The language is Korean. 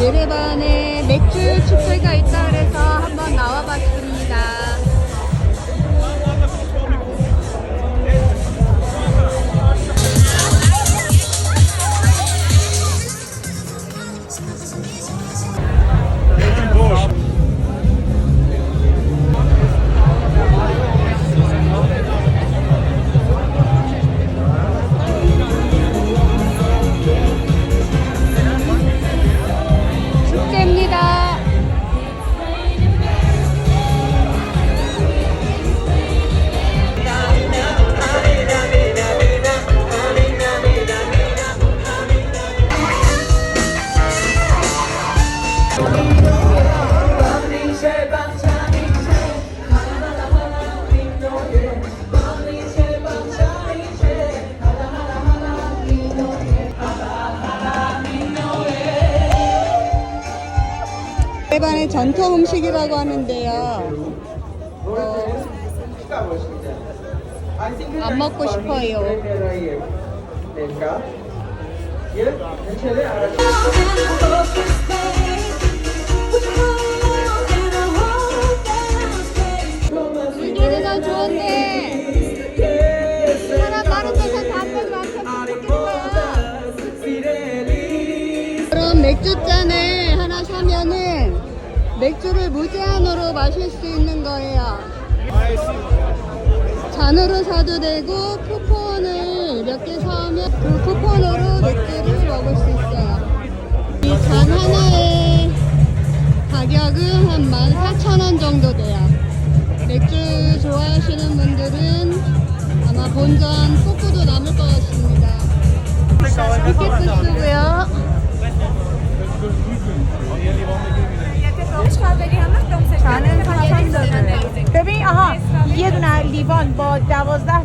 예레반에 맥주 축제가 있다 그래서 예레반의 전통 음식이라고 하는데요. 어, 안 먹고 싶어요. 여기가 좋은데 사람 많은 데서 담배 많게 좋겠어요. 그럼 맥주잔을 맥주를 무제한으로 마실 수 있는 거예요. 잔으로 사도 되고 쿠폰을 몇 개 사오면 그 쿠폰으로 맥주를 먹을 수 있어요. 이 잔 하나의 가격은 한 14,000원 정도 돼요. 맥주 좋아하시는 분들은 아마 본전 포크도 남을 것 같습니다. 티켓도 쓰고요. یه دونه لیوان با دوازده تا